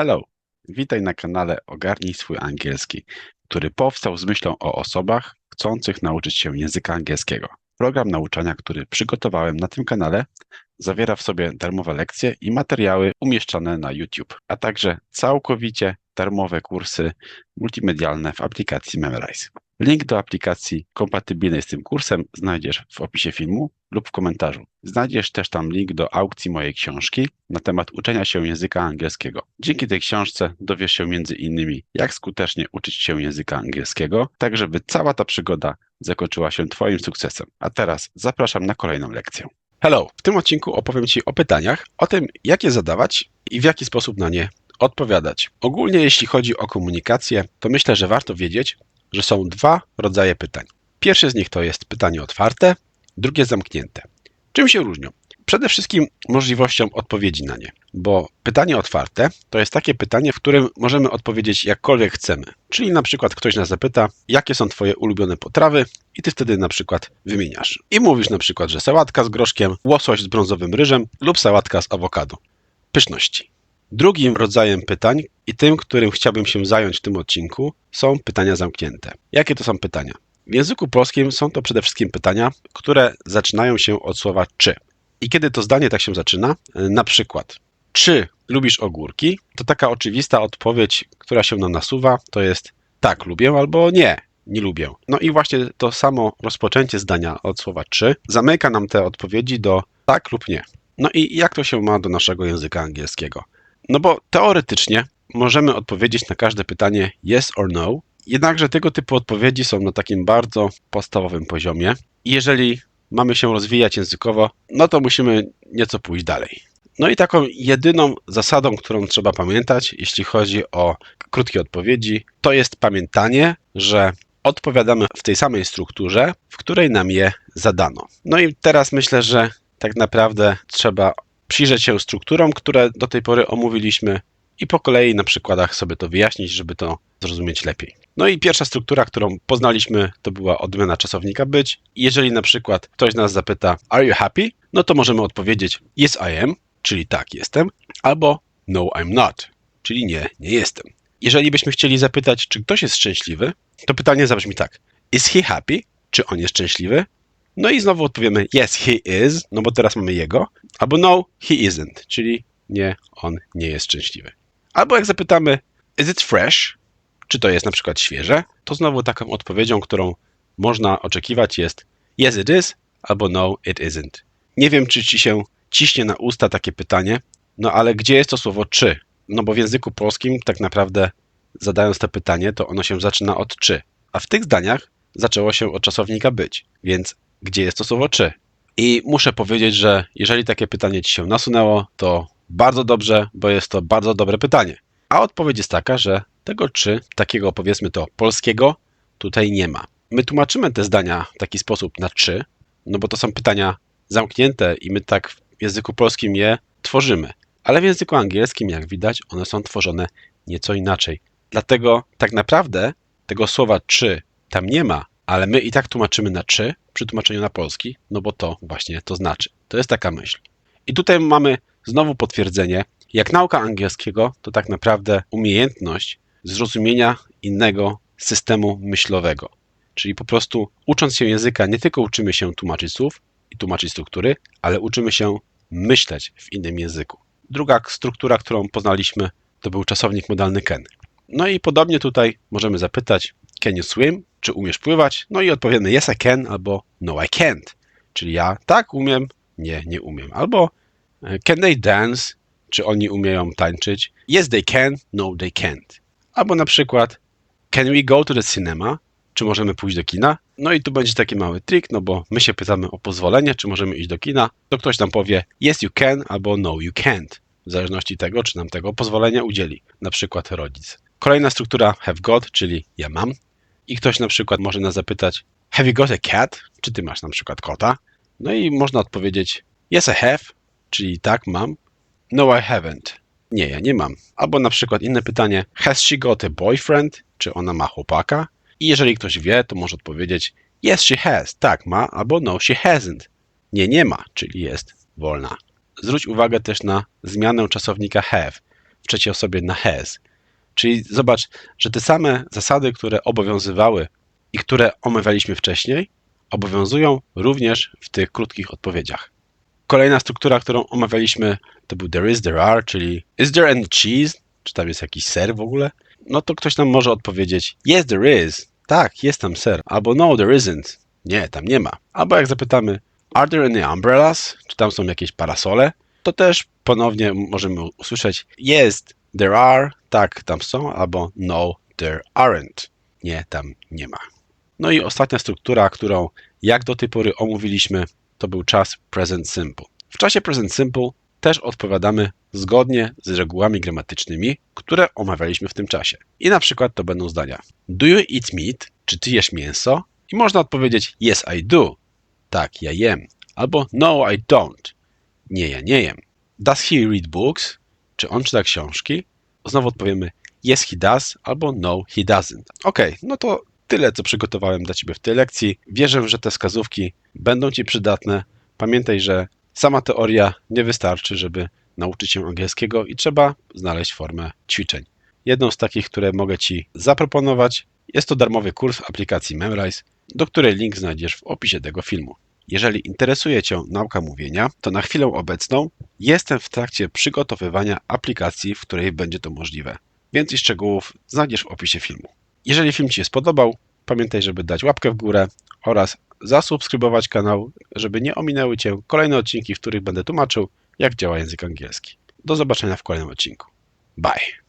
Hello! Witaj na kanale Ogarnij swój angielski, który powstał z myślą o osobach chcących nauczyć się języka angielskiego. Program nauczania, który przygotowałem na tym kanale, zawiera w sobie darmowe lekcje i materiały umieszczane na YouTube, a także całkowicie darmowe kursy multimedialne w aplikacji Memrise. Link do aplikacji kompatybilnej z tym kursem znajdziesz w opisie filmu lub w komentarzu. Znajdziesz też tam link do aukcji mojej książki na temat uczenia się języka angielskiego. Dzięki tej książce dowiesz się między innymi, jak skutecznie uczyć się języka angielskiego, tak żeby cała ta przygoda zakończyła się Twoim sukcesem. A teraz zapraszam na kolejną lekcję. Hello! W tym odcinku opowiem Ci o pytaniach, o tym, jak je zadawać i w jaki sposób na nie odpowiadać. Ogólnie, jeśli chodzi o komunikację, to myślę, że warto wiedzieć, że są dwa rodzaje pytań. Pierwsze z nich to jest pytanie otwarte, drugie zamknięte. Czym się różnią? Przede wszystkim możliwością odpowiedzi na nie, bo pytanie otwarte to jest takie pytanie, w którym możemy odpowiedzieć jakkolwiek chcemy. Czyli na przykład ktoś nas zapyta, jakie są Twoje ulubione potrawy i Ty wtedy na przykład wymieniasz. I mówisz na przykład, że sałatka z groszkiem, łosoś z brązowym ryżem lub sałatka z awokado. Pyszności. Drugim rodzajem pytań i tym, którym chciałbym się zająć w tym odcinku, są pytania zamknięte. Jakie to są pytania? W języku polskim są to przede wszystkim pytania, które zaczynają się od słowa czy. I kiedy to zdanie tak się zaczyna, na przykład, czy lubisz ogórki? To taka oczywista odpowiedź, która się nam nasuwa, to jest tak, lubię albo nie, nie lubię. No i właśnie to samo rozpoczęcie zdania od słowa czy zamyka nam te odpowiedzi do tak lub nie. No i jak to się ma do naszego języka angielskiego? No bo teoretycznie możemy odpowiedzieć na każde pytanie yes or no, jednakże tego typu odpowiedzi są na takim bardzo podstawowym poziomie. Jeżeli mamy się rozwijać językowo, no to musimy nieco pójść dalej. No i taką jedyną zasadą, którą trzeba pamiętać, jeśli chodzi o krótkie odpowiedzi, to jest pamiętanie, że odpowiadamy w tej samej strukturze, w której nam je zadano. No i teraz myślę, że tak naprawdę trzeba przyjrzeć się strukturom, które do tej pory omówiliśmy i po kolei na przykładach sobie to wyjaśnić, żeby to zrozumieć lepiej. No i pierwsza struktura, którą poznaliśmy, to była odmiana czasownika być. Jeżeli na przykład ktoś nas zapyta Are you happy? No to możemy odpowiedzieć Yes I am, czyli tak jestem, albo No I'm not, czyli nie, nie jestem. Jeżeli byśmy chcieli zapytać, czy ktoś jest szczęśliwy, to pytanie zabrzmi tak. Is he happy? Czy on jest szczęśliwy? No i znowu odpowiemy yes, he is, no bo teraz mamy jego, albo no, he isn't, czyli nie, on nie jest szczęśliwy. Albo jak zapytamy is it fresh, czy to jest na przykład świeże, to znowu taką odpowiedzią, którą można oczekiwać jest yes it is, albo no it isn't. Nie wiem, czy ci się ciśnie na usta takie pytanie, no ale gdzie jest to słowo czy? No bo w języku polskim tak naprawdę zadając to pytanie, to ono się zaczyna od czy, a w tych zdaniach zaczęło się od czasownika być, więc gdzie jest to słowo czy. I muszę powiedzieć, że jeżeli takie pytanie ci się nasunęło, to bardzo dobrze, bo jest to bardzo dobre pytanie. A odpowiedź jest taka, że tego czy, takiego powiedzmy to polskiego, tutaj nie ma. My tłumaczymy te zdania w taki sposób na czy, no bo to są pytania zamknięte i my tak w języku polskim je tworzymy. Ale w języku angielskim, jak widać, one są tworzone nieco inaczej. Dlatego tak naprawdę tego słowa czy tam nie ma, ale my i tak tłumaczymy na czy przy tłumaczeniu na polski, no bo to właśnie to znaczy. To jest taka myśl. I tutaj mamy znowu potwierdzenie, jak nauka angielskiego to tak naprawdę umiejętność zrozumienia innego systemu myślowego. Czyli po prostu ucząc się języka, nie tylko uczymy się tłumaczyć słów i tłumaczyć struktury, ale uczymy się myśleć w innym języku. Druga struktura, którą poznaliśmy, to był czasownik modalny can. No i podobnie tutaj możemy zapytać, can you swim? Czy umiesz pływać? No i odpowiemy yes I can albo no I can't. Czyli ja tak umiem, nie, nie umiem. Albo e, can they dance? Czy oni umieją tańczyć? Yes they can, no they can't. Albo na przykład can we go to the cinema? Czy możemy pójść do kina? No i tu będzie taki mały trik, no bo my się pytamy o pozwolenie, czy możemy iść do kina. To ktoś nam powie yes you can albo no you can't. W zależności tego, czy nam tego pozwolenia udzieli. Na przykład rodzic. Kolejna struktura have got, czyli ja mam. I ktoś na przykład może nas zapytać have you got a cat? Czy ty masz na przykład kota? No i można odpowiedzieć yes I have, czyli tak mam. No I haven't. Nie, ja nie mam. Albo na przykład inne pytanie has she got a boyfriend? Czy ona ma chłopaka? I jeżeli ktoś wie, to może odpowiedzieć yes she has, tak ma, albo no she hasn't. Nie, nie ma, czyli jest wolna. Zwróć uwagę też na zmianę czasownika have. W trzeciej osobie na has. Czyli zobacz, że te same zasady, które obowiązywały i które omawialiśmy wcześniej, obowiązują również w tych krótkich odpowiedziach. Kolejna struktura, którą omawialiśmy, to był there is, there are, czyli is there any cheese? Czy tam jest jakiś ser w ogóle? No to ktoś nam może odpowiedzieć yes, there is. Tak, jest tam ser. Albo no, there isn't. Nie, tam nie ma. Albo jak zapytamy are there any umbrellas? Czy tam są jakieś parasole? To też ponownie możemy usłyszeć yes, there are. Tak, tam są. Albo no, there aren't. Nie, tam nie ma. No i ostatnia struktura, którą jak do tej pory omówiliśmy, to był czas present simple. W czasie present simple też odpowiadamy zgodnie z regułami gramatycznymi, które omawialiśmy w tym czasie. I na przykład to będą zdania: Do you eat meat? Czy ty jesz mięso? I można odpowiedzieć Yes, I do. Tak, ja jem. Albo No, I don't. Nie, ja nie jem. Does he read books? Czy on czyta książki? Znowu odpowiemy Yes, he does. Albo No, he doesn't. Ok, no to tyle, co przygotowałem dla Ciebie w tej lekcji. Wierzę, że te wskazówki będą Ci przydatne. Pamiętaj, że sama teoria nie wystarczy, żeby nauczyć się angielskiego i trzeba znaleźć formę ćwiczeń. Jedną z takich, które mogę Ci zaproponować, jest to darmowy kurs w aplikacji Memrise, do której link znajdziesz w opisie tego filmu. Jeżeli interesuje Cię nauka mówienia, to na chwilę obecną jestem w trakcie przygotowywania aplikacji, w której będzie to możliwe. Więcej szczegółów znajdziesz w opisie filmu. Jeżeli film Ci się spodobał, pamiętaj, żeby dać łapkę w górę oraz zasubskrybować kanał, żeby nie ominęły Cię kolejne odcinki, w których będę tłumaczył, jak działa język angielski. Do zobaczenia w kolejnym odcinku. Bye!